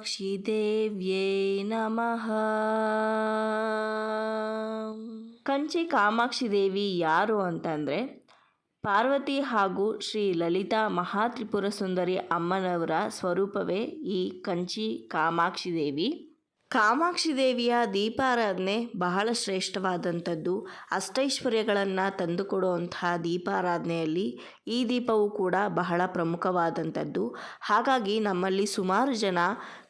ಕಾಮಾಕ್ಷಿ ದೇವ್ಯೇ ನಮಃ ಕಂಚಿ ಕಾಮಾಕ್ಷಿ ದೇವಿ ಯಾರು ಅಂತಂದರೆ ಪಾರ್ವತಿ ಹಾಗೂ ಶ್ರೀ ಲಲಿತಾ ಮಹಾತ್ರಿಪುರ ಸುಂದರಿ ಅಮ್ಮನವರ ಸ್ವರೂಪವೇ ಈ ಕಂಚಿ ಕಾಮಾಕ್ಷಿ ದೇವಿ ಕಾಮಾಕ್ಷಿ ದೇವಿಯ ದೀಪಾರಾಧನೆ ಬಹಳ ಶ್ರೇಷ್ಠವಾದಂಥದ್ದು. ಅಷ್ಟೈಶ್ವರ್ಯಗಳನ್ನು ತಂದುಕೊಡುವಂತಹ ದೀಪಾರಾಧನೆಯಲ್ಲಿ ಈ ದೀಪವು ಕೂಡ ಬಹಳ ಪ್ರಮುಖವಾದಂಥದ್ದು. ಹಾಗಾಗಿ ನಮ್ಮಲ್ಲಿ ಸುಮಾರು ಜನ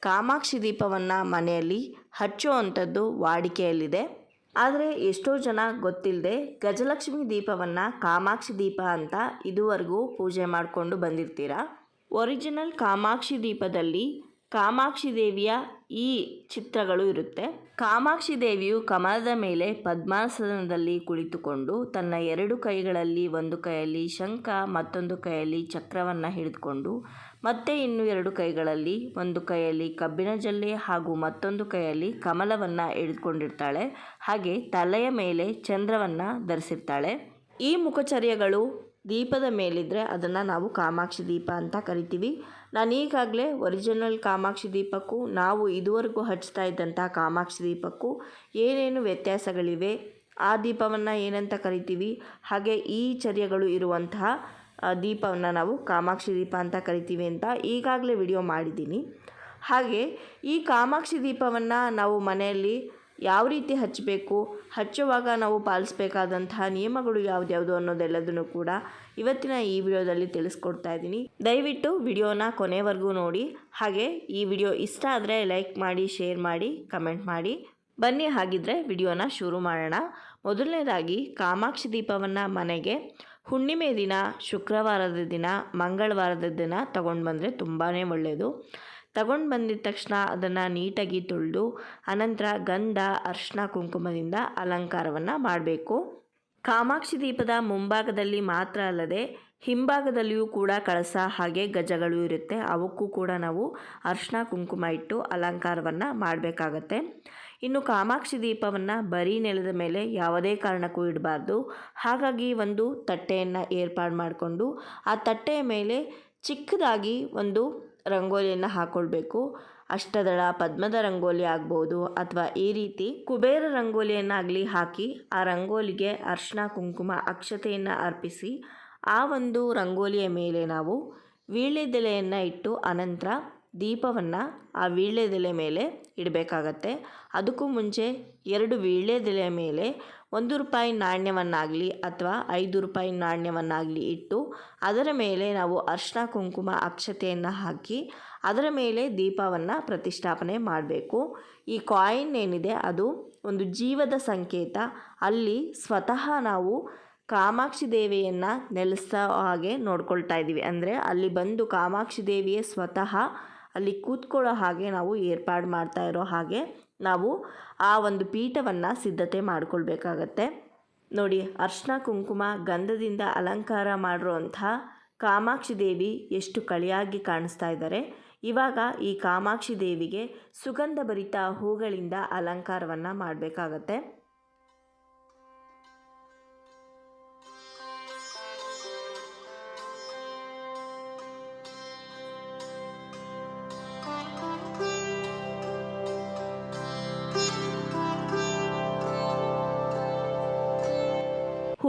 ಕಾಮಾಕ್ಷಿ ದೀಪವನ್ನು ಮನೆಯಲ್ಲಿ ಹಚ್ಚುವಂಥದ್ದು ವಾಡಿಕೆಯಲ್ಲಿದೆ. ಆದರೆ ಎಷ್ಟೋ ಜನ ಗೊತ್ತಿಲ್ಲದೆ ಗಜಲಕ್ಷ್ಮಿ ದೀಪವನ್ನು ಕಾಮಾಕ್ಷಿ ದೀಪ ಅಂತ ಇದುವರೆಗೂ ಪೂಜೆ ಮಾಡಿಕೊಂಡು ಬಂದಿರ್ತೀರ? ಒರಿಜಿನಲ್ ಕಾಮಾಕ್ಷಿ ದೀಪದಲ್ಲಿ ಕಾಮಾಕ್ಷಿ ದೇವಿಯ ಈ ಚಿತ್ರಗಳು ಇರುತ್ತೆ. ಕಾಮಾಕ್ಷಿ ದೇವಿಯು ಕಮಲದ ಮೇಲೆ ಪದ್ಮಾಸನದಲ್ಲಿ ಕುಳಿತುಕೊಂಡು ತನ್ನ ಎರಡು ಕೈಗಳಲ್ಲಿ ಒಂದು ಕೈಯಲ್ಲಿ ಶಂಖ, ಮತ್ತೊಂದು ಕೈಯಲ್ಲಿ ಚಕ್ರವನ್ನು ಹಿಡಿದುಕೊಂಡು, ಮತ್ತೆ ಇನ್ನು ಎರಡು ಕೈಗಳಲ್ಲಿ ಒಂದು ಕೈಯಲ್ಲಿ ಕಬ್ಬಿನ ಜಲ್ಲೆ ಹಾಗೂ ಮತ್ತೊಂದು ಕೈಯಲ್ಲಿ ಕಮಲವನ್ನು ಹಿಡಿದುಕೊಂಡಿರ್ತಾಳೆ ಹಾಗೆ ತಲೆಯ ಮೇಲೆ ಚಂದ್ರವನ್ನು ಧರಿಸಿರ್ತಾಳೆ. ಈ ಮುಖಚರ್ಯಗಳು ದೀಪದ ಮೇಲಿದ್ದರೆ ಅದನ್ನು ನಾವು ಕಾಮಾಕ್ಷಿ ದೀಪ ಅಂತ ಕರಿತೀವಿ. ನಾನು ಈಗಾಗಲೇ ಒರಿಜಿನಲ್ ಕಾಮಾಕ್ಷಿ ದೀಪಕ್ಕೂ ನಾವು ಇದುವರೆಗೂ ಹಚ್ತಾ ಇದ್ದಂಥ ಕಾಮಾಕ್ಷಿ ದೀಪಕ್ಕೂ ಏನೇನು ವ್ಯತ್ಯಾಸಗಳಿವೆ, ಆ ದೀಪವನ್ನು ಏನಂತ ಕರಿತೀವಿ? ಹಾಗೆ ಈ ಚರ್ಯಗಳು ಇರುವಂತಹ ದೀಪವನ್ನು ನಾವು ಕಾಮಾಕ್ಷಿ ದೀಪ ಅಂತ ಕರಿತೀವಿ ಅಂತ ಈಗಾಗಲೇ ವಿಡಿಯೋ ಮಾಡಿದ್ದೀನಿ. ಹಾಗೆ ಈ ಕಾಮಾಕ್ಷಿ ದೀಪವನ್ನು ನಾವು ಮನೆಯಲ್ಲಿ ಯಾವ ರೀತಿ ಹಚ್ಚಬೇಕು, ಹಚ್ಚುವಾಗ ನಾವು ಪಾಲಿಸಬೇಕಾದಂತಹ ನಿಯಮಗಳು ಯಾವ್ದ್ಯಾವುದು ಅನ್ನೋದೆಲ್ಲದನ್ನು ಕೂಡ ಇವತ್ತಿನ ಈ ವಿಡಿಯೋದಲ್ಲಿ ತಿಳಿಸ್ಕೊಡ್ತಾ ಇದ್ದೀನಿ. ದಯವಿಟ್ಟು ವಿಡಿಯೋನ ಕೊನೆವರೆಗೂ ನೋಡಿ. ಹಾಗೆ ಈ ವಿಡಿಯೋ ಇಷ್ಟ ಆದರೆ ಲೈಕ್ ಮಾಡಿ, ಶೇರ್ ಮಾಡಿ, ಕಮೆಂಟ್ ಮಾಡಿ. ಬನ್ನಿ ಹಾಗಿದ್ರೆ ವಿಡಿಯೋನ ಶುರು ಮಾಡೋಣ. ಮೊದಲನೇದಾಗಿ, ಕಾಮಾಕ್ಷಿ ದೀಪವನ್ನು ಮನೆಗೆ ಹುಣ್ಣಿಮೆ ದಿನ, ಶುಕ್ರವಾರದ ದಿನ, ಮಂಗಳವಾರದ ದಿನ ತಗೊಂಡು ಬಂದರೆ ತುಂಬಾ ಒಳ್ಳೆಯದು ತಗೊಂಡು ಬಂದಿದ ತಕ್ಷಣ ಅದನ್ನು ನೀಟಾಗಿ ತೊಳೆದು, ಅನಂತರ ಗಂಧ ಅರ್ಶಿನ ಕುಂಕುಮದಿಂದ ಅಲಂಕಾರವನ್ನು ಮಾಡಬೇಕು. ಕಾಮಾಕ್ಷಿ ದೀಪದ ಮುಂಭಾಗದಲ್ಲಿ ಮಾತ್ರ ಅಲ್ಲದೆ, ಹಿಂಭಾಗದಲ್ಲಿಯೂ ಕೂಡ ಕಳಸ ಹಾಗೆ ಗಜಗಳು ಇರುತ್ತೆ. ಅವಕ್ಕೂ ಕೂಡ ನಾವು ಅರ್ಶಿನ ಕುಂಕುಮ ಇಟ್ಟು ಅಲಂಕಾರವನ್ನು ಮಾಡಬೇಕಾಗತ್ತೆ. ಇನ್ನು ಕಾಮಾಕ್ಷಿ ದೀಪವನ್ನು ಬರೀ ನೆಲದ ಮೇಲೆ ಯಾವುದೇ ಕಾರಣಕ್ಕೂ ಇಡಬಾರ್ದು. ಹಾಗಾಗಿ ಒಂದು ತಟ್ಟೆಯನ್ನು ಏರ್ಪಾಡು ಮಾಡಿಕೊಂಡು, ಆ ತಟ್ಟೆಯ ಮೇಲೆ ಚಿಕ್ಕದಾಗಿ ಒಂದು ರಂಗೋಲಿಯನ್ನು ಹಾಕ್ಕೊಳ್ಬೇಕು ಅಷ್ಟದಳ ಪದ್ಮದ ರಂಗೋಲಿ ಆಗ್ಬೋದು ಅಥವಾ ಈ ರೀತಿ ಕುಬೇರ ರಂಗೋಲಿಯನ್ನಾಗಲಿ ಹಾಕಿ ಆ ರಂಗೋಲಿಗೆ ಅರ್ಶಿನ ಕುಂಕುಮ, ಅಕ್ಷತೆಯನ್ನು ಅರ್ಪಿಸಿ ಆ ಒಂದು ರಂಗೋಲಿಯ ಮೇಲೆ ನಾವು ವೀಳ್ಯದೆಲೆಯನ್ನು ಇಟ್ಟು ಅನಂತರ ದೀಪವನ್ನು ಆ ವೀಳ್ಯದೆಲೆ ಮೇಲೆ ಇಡಬೇಕಾಗತ್ತೆ. ಅದಕ್ಕೂ ಮುಂಚೆ ಎರಡು ವೀಳ್ಯದೆಲೆ ಮೇಲೆ ಒಂದು ರೂಪಾಯಿ ನಾಣ್ಯವನ್ನಾಗಲಿ ಅಥವಾ ಐದು ರೂಪಾಯಿ ನಾಣ್ಯವನ್ನಾಗಲಿ ಇಟ್ಟು ಅದರ ಮೇಲೆ ನಾವು ಅರ್ಶಿನ ಕುಂಕುಮ ಅಕ್ಷತೆಯನ್ನು ಹಾಕಿ ಅದರ ಮೇಲೆ ದೀಪವನ್ನು ಪ್ರತಿಷ್ಠಾಪನೆ ಮಾಡಬೇಕು. ಈ ಕಾಯಿನ್ ಏನಿದೆ ಅದು ಒಂದು ಜೀವದ ಸಂಕೇತ. ಅಲ್ಲಿ ಸ್ವತಃ ನಾವು ಕಾಮಾಕ್ಷಿ ದೇವಿಯನ್ನು ನೆಲೆಸೋ ಹಾಗೆ ನೋಡ್ಕೊಳ್ತಾ ಇದ್ದೀವಿ. ಅಂದರೆ ಅಲ್ಲಿ ಬಂದು ಕಾಮಾಕ್ಷಿ ದೇವಿಯೇ ಸ್ವತಃ ಅಲ್ಲಿ ಕೂತ್ಕೊಳ್ಳೋ ಹಾಗೆ ನಾವು ಏರ್ಪಾಡು ಮಾಡ್ತಾ ಇರೋ ಹಾಗೆ ನಾವು ಆ ಒಂದು ಪೀಠವನ್ನು ಸಿದ್ಧತೆ ಮಾಡಿಕೊಳ್ಬೇಕಾಗತ್ತೆ. ನೋಡಿ, ಅರ್ಶನ, ಕುಂಕುಮ, ಗಂಧದಿಂದ ಅಲಂಕಾರ ಮಾಡಿರುವಂಥ ಕಾಮಾಕ್ಷಿ ದೇವಿ ಎಷ್ಟು ಕಳಿಯಾಗಿ ಕಾಣಿಸ್ತಾ ಇದ್ದಾರೆ. ಇವಾಗ ಈ ಕಾಮಾಕ್ಷಿ ದೇವಿಗೆ ಸುಗಂಧ ಭರಿತ ಹೂಗಳಿಂದ ಅಲಂಕಾರವನ್ನು ಮಾಡಬೇಕಾಗತ್ತೆ.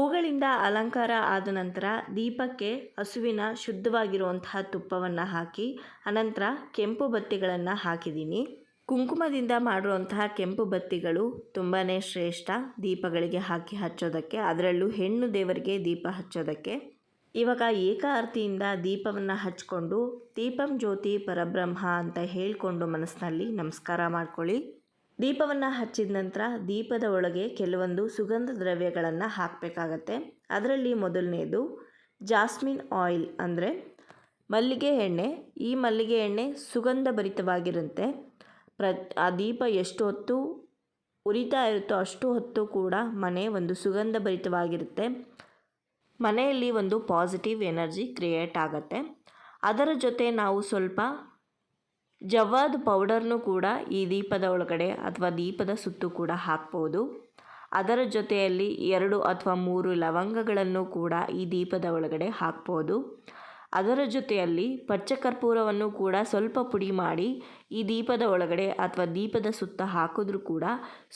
ಹೂಗಳಿಂದ ಅಲಂಕಾರ ಆದ ನಂತರ ದೀಪಕ್ಕೆ ಹಸುವಿನ ಶುದ್ಧವಾಗಿರುವಂತಹ ತುಪ್ಪವನ್ನು ಹಾಕಿ, ಅನಂತರ ಕೆಂಪು ಬತ್ತಿಗಳನ್ನು ಹಾಕಿದ್ದೀನಿ. ಕುಂಕುಮದಿಂದ ಮಾಡಿರುವಂತಹ ಕೆಂಪು ಬತ್ತಿಗಳು ತುಂಬಾ ಶ್ರೇಷ್ಠ. ದೀಪಗಳಿಗೆ ಹಾಕಿ ಹಚ್ಚೋದಕ್ಕೆ, ಅದರಲ್ಲೂ ಹೆಣ್ಣು ದೇವರಿಗೆ ದೀಪ ಹಚ್ಚೋದಕ್ಕೆ. ಇವಾಗ ಏಕಾರ್ತಿಯಿಂದ ದೀಪವನ್ನು ಹಚ್ಕೊಂಡು ದೀಪಂ ಜ್ಯೋತಿ ಪರಬ್ರಹ್ಮ ಅಂತ ಹೇಳಿಕೊಂಡು ಮನಸ್ಸಿನಲ್ಲಿ ನಮಸ್ಕಾರ ಮಾಡ್ಕೊಳ್ಳಿ. ದೀಪವನ್ನು ಹಚ್ಚಿದ ನಂತರ ದೀಪದ ಒಳಗೆ ಕೆಲವೊಂದು ಸುಗಂಧ ದ್ರವ್ಯಗಳನ್ನು ಹಾಕಬೇಕಾಗತ್ತೆ. ಅದರಲ್ಲಿ ಮೊದಲನೇದು ಜಾಸ್ಮಿನ್ ಆಯಿಲ್ ಅಂದರೆ ಮಲ್ಲಿಗೆ ಎಣ್ಣೆ. ಈ ಮಲ್ಲಿಗೆ ಎಣ್ಣೆ ಸುಗಂಧ ಭರಿತವಾಗಿರುತ್ತೆ ಪ್ರ, ಆ ದೀಪ ಎಷ್ಟು ಹೊತ್ತು ಉರಿತಾ ಇರುತ್ತೋ ಅಷ್ಟು ಹೊತ್ತು ಕೂಡ ಮನೆ ಒಂದು ಸುಗಂಧ ಭರಿತವಾಗಿರುತ್ತೆ ಮನೆಯಲ್ಲಿ ಒಂದು ಪಾಸಿಟಿವ್ ಎನರ್ಜಿ ಕ್ರಿಯೇಟ್ ಆಗುತ್ತೆ. ಅದರ ಜೊತೆ ನಾವು ಸ್ವಲ್ಪ ಜವ್ವಾದ ಪೌಡರ್ನು ಕೂಡ ಈ ದೀಪದ ಒಳಗಡೆ ಅಥವಾ ದೀಪದ ಸುತ್ತು ಕೂಡ ಹಾಕ್ಬೋದು. ಅದರ ಜೊತೆಯಲ್ಲಿ ಎರಡು ಅಥವಾ ಮೂರು ಲವಂಗಗಳನ್ನು ಕೂಡ ಈ ದೀಪದ ಒಳಗಡೆ ಹಾಕ್ಬೋದು. ಅದರ ಜೊತೆಯಲ್ಲಿ ಪಚ್ಚಕರ್ಪೂರವನ್ನು ಕೂಡ ಸ್ವಲ್ಪ ಪುಡಿ ಮಾಡಿ ಈ ದೀಪದ ಒಳಗಡೆ ಅಥವಾ ದೀಪದ ಸುತ್ತ ಹಾಕಿದ್ರೂ ಕೂಡ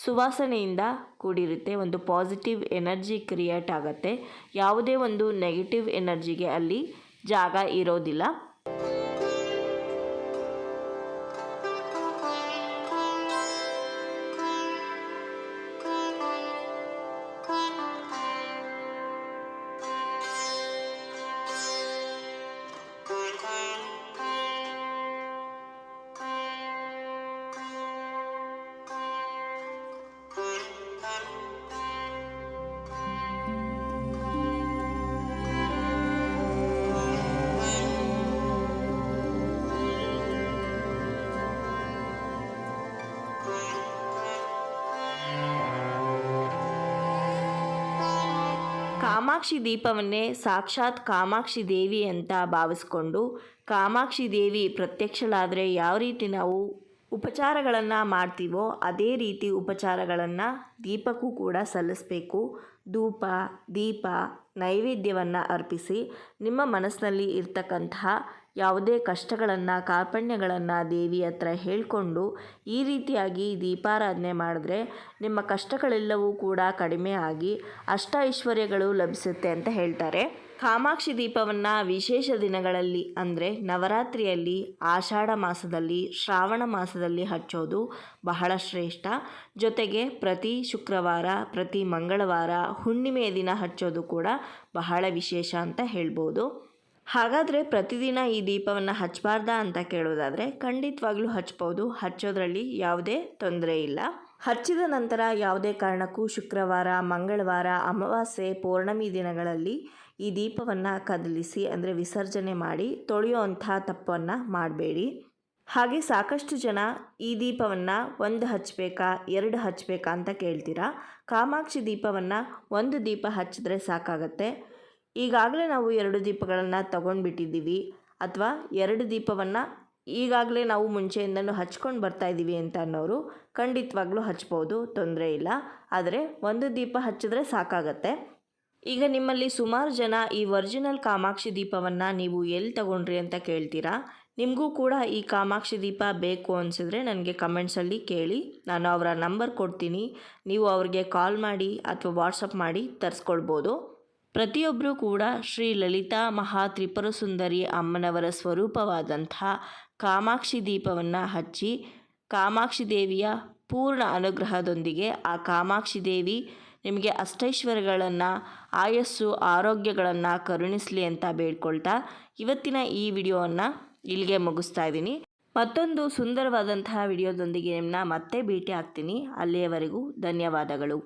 ಸುವಾಸನೆಯಿಂದ ಕೂಡಿರುತ್ತೆ, ಒಂದು ಪಾಸಿಟಿವ್ ಎನರ್ಜಿ ಕ್ರಿಯೇಟ್ ಆಗುತ್ತೆ. ಯಾವುದೇ ಒಂದು ನೆಗೆಟಿವ್ ಎನರ್ಜಿಗೆ ಅಲ್ಲಿ ಜಾಗ ಇರೋದಿಲ್ಲ. ಕಾಮಾಕ್ಷಿ ದೀಪವನ್ನೇ ಸಾಕ್ಷಾತ್ ಕಾಮಾಕ್ಷಿ ದೇವಿ ಅಂತ ಭಾವಿಸ್ಕೊಂಡು ಕಾಮಾಕ್ಷಿ ದೇವಿ ಪ್ರತ್ಯಕ್ಷಳಾದರೆ ಯಾವ ರೀತಿ ನಾವು ಉಪಚಾರಗಳನ್ನು ಮಾಡ್ತೀವೋ ಅದೇ ರೀತಿ ಉಪಚಾರಗಳನ್ನು ದೀಪಕ್ಕೂ ಕೂಡ ಸಲ್ಲಿಸಬೇಕು. ಧೂಪ, ದೀಪ, ನೈವೇದ್ಯವನ್ನು ಅರ್ಪಿಸಿ ನಿಮ್ಮ ಮನಸ್ಸಿನಲ್ಲಿ ಇರ್ತಕ್ಕಂತಹ ಯಾವುದೇ ಕಷ್ಟಗಳನ್ನು, ಕಾರ್ಪಣ್ಯಗಳನ್ನು ದೇವಿ ಹತ್ರ ಹೇಳಿಕೊಂಡು ಈ ರೀತಿಯಾಗಿ ದೀಪಾರಾಧನೆ ಮಾಡಿದ್ರೆ ನಿಮ್ಮ ಕಷ್ಟಗಳೆಲ್ಲವೂ ಕೂಡ ಕಡಿಮೆ ಆಗಿ ಅಷ್ಟ ಐಶ್ವರ್ಯಗಳು ಲಭಿಸುತ್ತೆ ಅಂತ ಹೇಳ್ತಾರೆ. ಕಾಮಾಕ್ಷಿ ದೀಪವನ್ನು ವಿಶೇಷ ದಿನಗಳಲ್ಲಿ ಅಂದರೆ ನವರಾತ್ರಿಯಲ್ಲಿ, ಆಷಾಢ ಮಾಸದಲ್ಲಿ, ಶ್ರಾವಣ ಮಾಸದಲ್ಲಿ ಹಚ್ಚೋದು ಬಹಳ ಶ್ರೇಷ್ಠ. ಜೊತೆಗೆ ಪ್ರತಿ ಶುಕ್ರವಾರ, ಪ್ರತಿ ಮಂಗಳವಾರ ಹುಣ್ಣಿಮೆಯ ದಿನ ಹಚ್ಚೋದು ಕೂಡ ಬಹಳ ವಿಶೇಷ ಅಂತ ಹೇಳ್ಬೋದು. ಹಾಗಾದರೆ ಪ್ರತಿದಿನ ಈ ದೀಪವನ್ನು ಹಚ್ಚಬಾರ್ದಾ ಅಂತ ಕೇಳೋದಾದರೆ ಖಂಡಿತವಾಗ್ಲೂ ಹಚ್ಬೋದು. ಹಚ್ಚೋದ್ರಲ್ಲಿ ಯಾವುದೇ ತೊಂದರೆ ಇಲ್ಲ. ಹಚ್ಚಿದ ನಂತರ ಯಾವುದೇ ಕಾರಣಕ್ಕೂ ಶುಕ್ರವಾರ, ಮಂಗಳವಾರ, ಅಮಾವಾಸ್ಯೆ, ಪೌರ್ಣಮಿ ದಿನಗಳಲ್ಲಿ ಈ ದೀಪವನ್ನು ಕದಲಿಸಿ ಅಂದರೆ ವಿಸರ್ಜನೆ ಮಾಡಿ ತೊಳೆಯುವಂಥ ತಪ್ಪನ್ನು ಮಾಡಬೇಡಿ. ಹಾಗೆ ಸಾಕಷ್ಟು ಜನ ಈ ದೀಪವನ್ನು ಒಂದು ಹಚ್ಚಬೇಕಾ ಎರಡು ಹಚ್ಚಬೇಕಾ ಅಂತ ಕೇಳ್ತೀರಾ? ಕಾಮಾಕ್ಷಿ ದೀಪವನ್ನು ಒಂದು ದೀಪ ಹಚ್ಚಿದ್ರೆ ಸಾಕಾಗತ್ತೆ. ಈಗಾಗಲೇ ನಾವು ಎರಡು ದೀಪಗಳನ್ನು ತಗೊಂಡ್ಬಿಟ್ಟಿದ್ದೀವಿ ಅಥವಾ ಎರಡು ದೀಪವನ್ನು ಈಗಾಗಲೇ ನಾವು ಮುಂಚೆಯಿಂದನೂ ಹಚ್ಕೊಂಡು ಬರ್ತಾ ಇದ್ದೀವಿ ಅಂತ ಅನ್ನೋರು ಖಂಡಿತವಾಗ್ಲೂ ಹಚ್ಬೋದು, ತೊಂದರೆ ಇಲ್ಲ. ಆದರೆ ಒಂದು ದೀಪ ಹಚ್ಚಿದ್ರೆ ಸಾಕಾಗತ್ತೆ. ಈಗ ನಿಮ್ಮಲ್ಲಿ ಸುಮಾರು ಜನ ಈ ಒರಿಜಿನಲ್ ಕಾಮಾಕ್ಷಿ ದೀಪವನ್ನು ನೀವು ಎಲ್ಲಿ ತಗೊಂಡ್ರಿ ಅಂತ ಕೇಳ್ತೀರಾ? ನಿಮಗೂ ಕೂಡ ಈ ಕಾಮಾಕ್ಷಿ ದೀಪ ಬೇಕು ಅನಿಸಿದ್ರೆ ನನಗೆ ಕಮೆಂಟ್ಸಲ್ಲಿ ಕೇಳಿ. ನಾನು ಅವರ ನಂಬರ್ ಕೊಡ್ತೀನಿ. ನೀವು ಅವ್ರಿಗೆ ಕಾಲ್ ಮಾಡಿ ಅಥವಾ ವಾಟ್ಸಪ್ ಮಾಡಿ ತರಿಸ್ಕೊಳ್ಬೋದು. ಪ್ರತಿಯೊಬ್ಬರೂ ಕೂಡ ಶ್ರೀ ಲಲಿತಾ ಮಹಾ ತ್ರಿಪುರ ಸುಂದರಿ ಅಮ್ಮನವರ ಸ್ವರೂಪವಾದಂಥ ಕಾಮಾಕ್ಷಿ ದೀಪವನ್ನು ಹಚ್ಚಿ ಕಾಮಾಕ್ಷಿ ದೇವಿಯ ಪೂರ್ಣ ಅನುಗ್ರಹದೊಂದಿಗೆ ಆ ಕಾಮಾಕ್ಷಿ ದೇವಿ ನಿಮಗೆ ಅಷ್ಟೈಶ್ವರ್ಯಗಳನ್ನು, ಆಯಸ್ಸು, ಆರೋಗ್ಯಗಳನ್ನು ಕರುಣಿಸಲಿ ಅಂತ ಬೇಡ್ಕೊಳ್ತಾ ಇವತ್ತಿನ ಈ ವಿಡಿಯೋವನ್ನು ಇಲ್ಲಿಗೆ ಮುಗಿಸ್ತಾ ಇದ್ದೀನಿ. ಮತ್ತೊಂದು ಸುಂದರವಾದಂತಹ ವಿಡಿಯೋದೊಂದಿಗೆ ನಿಮ್ಮನ್ನ ಮತ್ತೆ ಭೇಟಿ ಆಗ್ತೀನಿ. ಅಲ್ಲಿಯವರೆಗೂ ಧನ್ಯವಾದಗಳು.